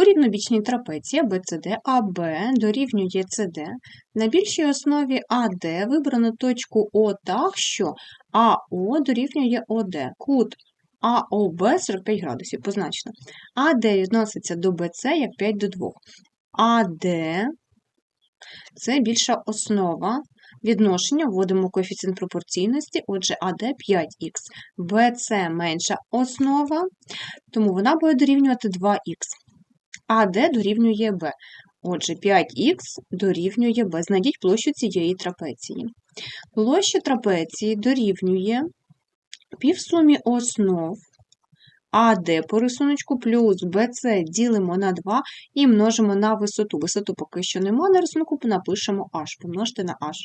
У рівнобічній трапеції ABCD АБ дорівнює CD. На більшій основі АД вибрано точку О так, що АО дорівнює ОД. Кут АОБ 45 градусів, позначено. АД відноситься до БЦ як 5 до 2. АД це більша основа. Відношення вводимо коефіцієнт пропорційності, отже, АД 5х. БЦ менша основа, тому вона буде дорівнювати 2х. АД дорівнює Б. Отже, 5х дорівнює Б. Знайдіть площу цієї трапеції. Площа трапеції дорівнює півсумі основ АД по рисунку плюс BC ділимо на 2 і множимо на висоту. Висоту поки що нема на рисунку, напишемо H, помножте на H.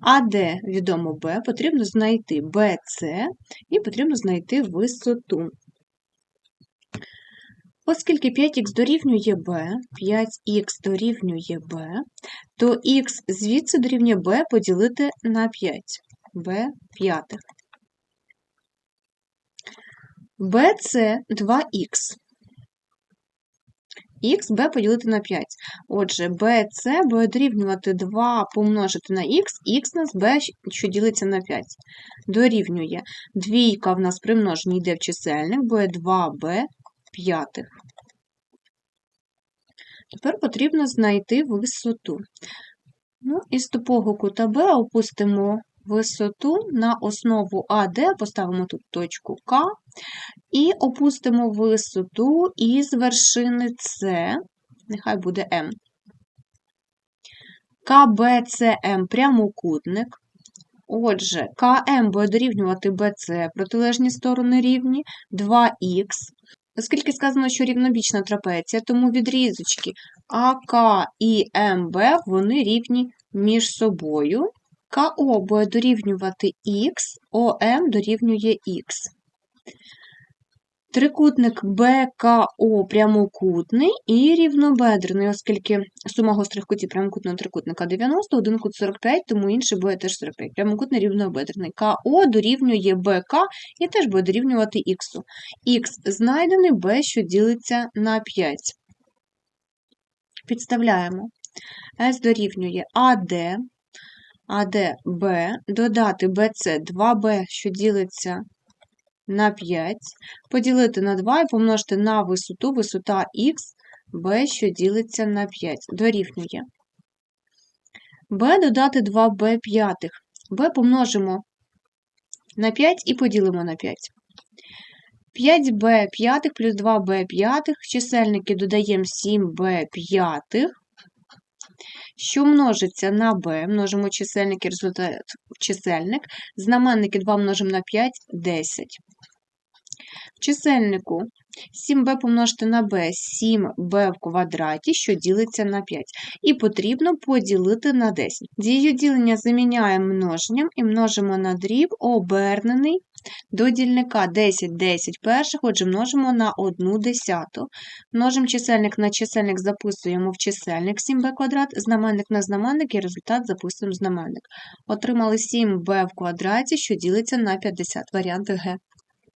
АД відомо B, потрібно знайти BC і потрібно знайти висоту. Оскільки 5х дорівнює b, 5х дорівнює b, то х звідси дорівнює b поділити на 5, b п'ятих. b це 2х. х b поділити на 5. Отже, b це буде дорівнювати 2 помножити на х, х нас b, що ділиться на 5. Дорівнює. Двійка в нас при множенні йде в чисельник, буде 2b п'ятих. Тепер потрібно знайти висоту. Ну, Із тупого кута Б опустимо висоту на основу АД, поставимо тут точку К, і опустимо висоту із вершини С, нехай буде М. КБЦМ прямокутник. Отже, КМ буде дорівнювати БЦ протилежні сторони рівні 2х. Оскільки сказано, що рівнобічна трапеція, тому відрізочки АК і МБ вони рівні між собою. КО буде дорівнювати Х, ОМ дорівнює Х. Трикутник БКО прямокутний і рівнобедрений, оскільки сума гострих кутів прямокутного трикутника 90, один кут 45, тому інший буде теж 45. Прямокутний рівнобедрений. КО дорівнює БК і теж буде дорівнювати Х. Х знайдений, Б, що ділиться на 5. Підставляємо. С дорівнює АД, АДБ, додати БЦ 2Б, що ділиться на 5, поділити на 2 і помножити на висоту, висота х, b, що ділиться на 5, дорівнює. b додати 2b п'ятих. b помножимо на 5 і поділимо на 5. 5b п'ятих плюс 2b п'ятих, чисельники додаємо 7b п'ятих, що множиться на b, множимо чисельник і результат чисельник, знаменники 2 множимо на 5 10. В чисельнику 7b помножити на b, 7b в квадраті, що ділиться на 5. І потрібно поділити на 10. Дію ділення заміняємо множенням і множимо на дріб обернений до дільника 10, 10 перших, отже, множимо на 1 десяту. Множимо чисельник на чисельник, записуємо в чисельник 7b квадрат, знаменник на знаменник і результат записуємо в знаменник. Отримали 7b в квадраті, що ділиться на 50. Варіант Г.